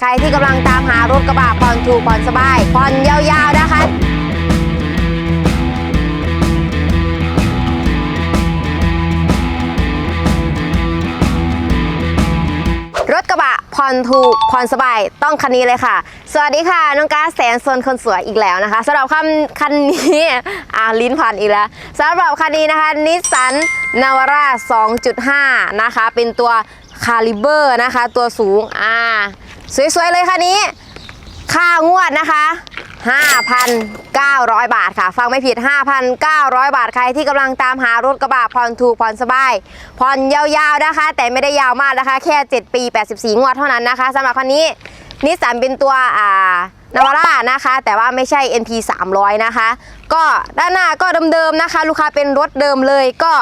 ใครที่กำลังตามหารถกระบะผ่อนถูกผ่อนสบายผ่อนยาวๆนะคะรถกระบะผ่อนถูกผ่อนสบายต้องคันนี้เลยค่ะ สวัสดีค่ะ น้องกาแสนโซนคนสวยอีกแล้วนะคะสำหรับคันคันนี้อ่าลิ้นพันอีกแล้วสำหรับคันนี้นะคะนิสสันนาวาร่า2.5 นะคะ เป็นตัวคาลิเบอร์นะคะ ตัวสูงอ่า สวยๆเลยคันนี้ ค่างวดนะคะ 5,900 บาทค่ะ ฟังไม่ผิด 5,900 บาทใครที่กำลังตามหารถกระบะผ่อนถูกผ่อนสบายผ่อนยาวๆนะคะ แต่ไม่ได้ยาวมากนะคะ แค่ 7 ปี 84 งวดเท่านั้นนะคะสำหรับคันนี้นิสสันเป็นตัวอ่านาวาร่านะคะ แต่ว่าไม่ใช่ NP 300 นะคะ ก็ด้านหน้าก็เดิมๆนะคะ ลูกค้าเป็นรถเดิมเลยก็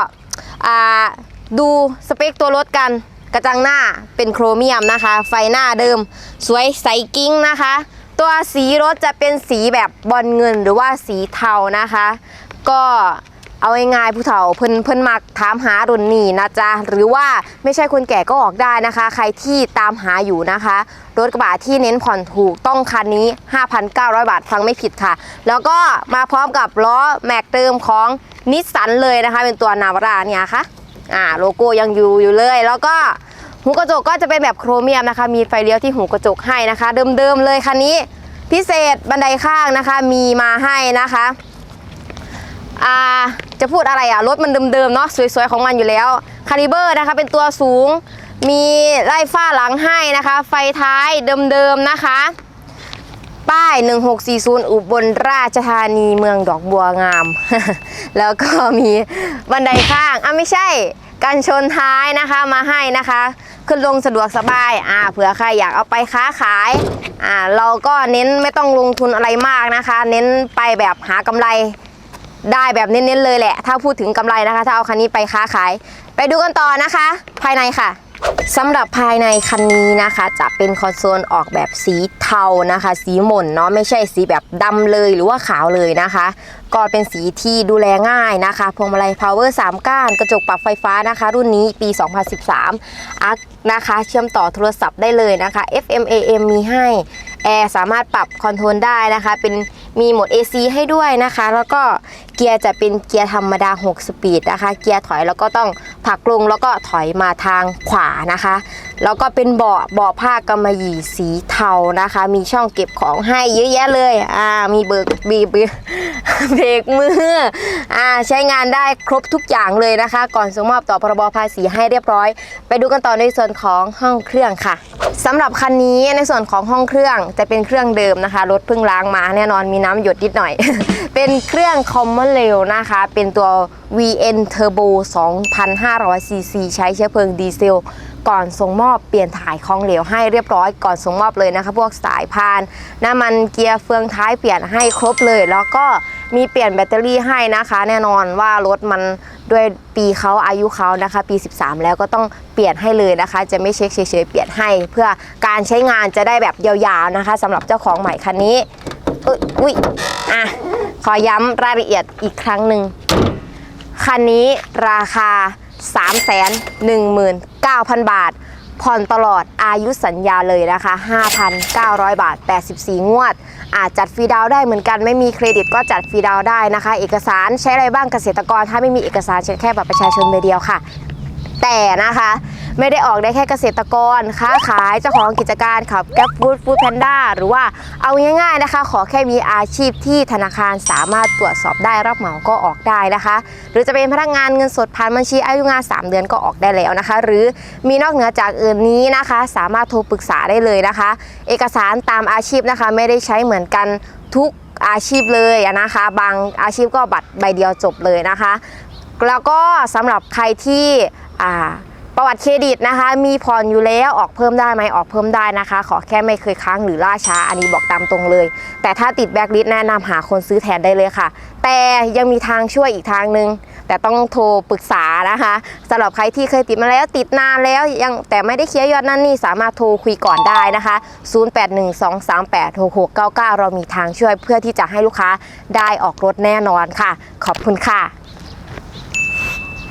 ดูสเปคตัวรถกัน กระจังหน้าเป็นโครเมียมนะคะ ไฟหน้าเดิม สวยใสกิ้งนะคะ ตัวสีรถจะเป็นสีแบบบอลเงินหรือว่าสีเทานะคะ ก็เอาง่ายๆผู้เฒ่าเพิ่นเพิ่นมักถามหารุ่นนี้นะจ๊ะหรือว่าไม่ใช่คนแก่ก็ออกได้นะคะ ใครที่ตามหาอยู่นะคะ รถกระบะที่เน้นผ่อนถูกต้องคันนี้ 5,900 บาทฟังไม่ผิดค่ะ แล้วก็มาพร้อมกับล้อแม็กเดิมของนิสสันเลยนะคะ เป็นตัวนาวราเนี่ยค่ะ อ่าโลโก้ยังอยู่อยู่เลย แล้วก็หูกระจกก็จะเป็นแบบโครเมียมนะคะ มีไฟเลี้ยวที่หูกระจกให้นะคะ เดิมๆเลยคันนี้พิเศษบันไดข้างนะคะ มีมาให้นะคะอ่าจะพูดอะไรอะรถมันเดิมๆเนาะสวยๆของมันอยู่แล้วคาลิเบอร์นะคะเป็นตัวสูง มีไล่ฝ้าหลังให้นะคะ ไฟท้ายเดิมๆนะคะ ป้าย 1640 อุบลราชธานีเมืองดอกบัวงาม แล้วก็มีบันไดข้างอะไม่ใช่กันชนท้ายนะคะมาให้นะคะ ขึ้นลงสะดวกสบายอ่าเผื่อใครอยากเอาไปค้าขายอ่าเราก็เน้นไม่ต้องลงทุนอะไรมากนะคะ เน้นไปแบบหากำไรได้แบบเน้นๆเลยแหละ ถ้าพูดถึงกำไรนะคะ ถ้าเอาคันนี้ไปค้าขาย ไปดูกันต่อนะคะ ภายในค่ะ สำหรับภายในคันนี้นะคะจะเป็นคอนโซลออกแบบสีเทานะคะ สีหม่นเนาะไม่ใช่สีแบบดำเลยหรือว่าขาวเลยนะคะ ก็เป็นสีที่ดูแลง่ายนะคะพวงมาลัย power 3 ก้าน กระจกปรับไฟฟ้านะคะ รุ่นนี้ปี 2013อักนะคะเชื่อมต่อโทรศัพท์ได้เลยนะคะ FM AM มีให้แอร์สามารถปรับคอนโทรลได้นะคะ เป็นมีโหมด AC ให้ด้วยนะคะ แล้วก็เกียร์จะเป็นเกียร์ธรรมดา 6 สปีดนะคะ เกียร์ถอยแล้วก็ต้อง ผักลงแล้วก็ถอยมาทางขวานะคะ แล้วก็เป็นเบาะเบาะผ้ากำมะหยี่สีเทานะคะ มีช่องเก็บของให้เยอะแยะเลยอ่ามีเบิกบีบเบรกมืออ่าใช้งานได้ครบทุกอย่างเลยนะคะ ก่อนส่งมอบต่อพรบภาษีให้เรียบร้อย ไปดูกันต่อในส่วนของห้องเครื่องค่ะสำหรับคันนี้ในส่วนของห้องเครื่องจะเป็นเครื่องเดิมนะคะรถเพิ่งล้างมาแน่นอนมีน้ำหยดนิดหน่อย เป็นเครื่องคอมมอนเรลนะคะ เป็นตัว VN Turbo 2,500 cc ใช้เชื้อเพลิงดีเซล ก่อนส่งมอบเปลี่ยนถ่ายของเหลวให้เรียบร้อยก่อนส่งมอบเลยนะคะ พวกสายพาน น้ำมันเกียร์เฟืองท้ายเปลี่ยนให้ครบเลย แล้วก็มีเปลี่ยนแบตเตอรี่ให้นะคะ แน่นอนว่ารถมันด้วยปีเขาอายุเขานะคะ ปี 13 แล้วก็ต้องเปลี่ยนให้เลยนะคะ จะไม่เช็คเฉยๆเปลี่ยนให้ เพื่อการใช้งานจะได้แบบยาวๆนะคะสำหรับเจ้าของใหม่คันนี้อุ๊ยอุ้ยอะขอย้ำรายละเอียดอีกครั้งหนึ่งคันนี้ราคา 319,000 บาท ผ่อนตลอดอายุสัญญาเลยนะคะ 5,900 บาท 84 งวด อาจจัดฟรีดาวได้เหมือนกัน ไม่มีเครดิตก็จัดฟรีดาวได้นะคะ เอกสารใช้อะไรบ้างเกษตรกร ถ้าไม่มีเอกสารใช้แค่บัตรประชาชนใบเดียวค่ะ แต่นะคะ ไม่ได้ออกได้แค่เกษตรกร ค้าขายเจ้าของกิจการขับแก๊ปฟู้ดฟู้ดแพนด้าหรือว่าเอาง่ายๆนะคะ ขอแค่มีอาชีพที่ธนาคารสามารถตรวจสอบได้รับเหมาก็ออกได้นะคะ หรือจะเป็นพนักงานเงินสดผ่านบัญชีอายุงาน 3 เดือนก็ออกได้แล้วนะคะ หรือมีนอกเหนือจากอื่นนี้นะคะ สามารถโทรปรึกษาได้เลยนะคะ เอกสารตามอาชีพนะคะ ไม่ได้ใช้เหมือนกันทุกอาชีพเลยนะคะ บางอาชีพก็บัตรใบเดียวจบเลยนะคะ แล้วก็สำหรับใครที่อ่า ประวัติเครดิตนะคะ มีผ่อนอยู่แล้วออกเพิ่มได้ไหมออกเพิ่มได้นะคะ ขอแค่ไม่เคยค้างหรือล่าช้า อันนี้บอกตามตรงเลย แต่ถ้าติดแบล็คลิสต์แนะนำหาคนซื้อแทนได้เลยค่ะ แต่ยังมีทางช่วยอีกทางหนึ่งแต่ต้องโทรปรึกษานะคะสำหรับใครที่เคยติดมาแล้วติดนานแล้วยังแต่ไม่ได้เคลียร์ยอดนั่นนี่สามารถโทรคุยก่อนได้นะคะ 0812386699 เรามีทางช่วยเพื่อที่จะให้ลูกค้าได้ออกรถแน่นอนค่ะ ขอบคุณค่ะ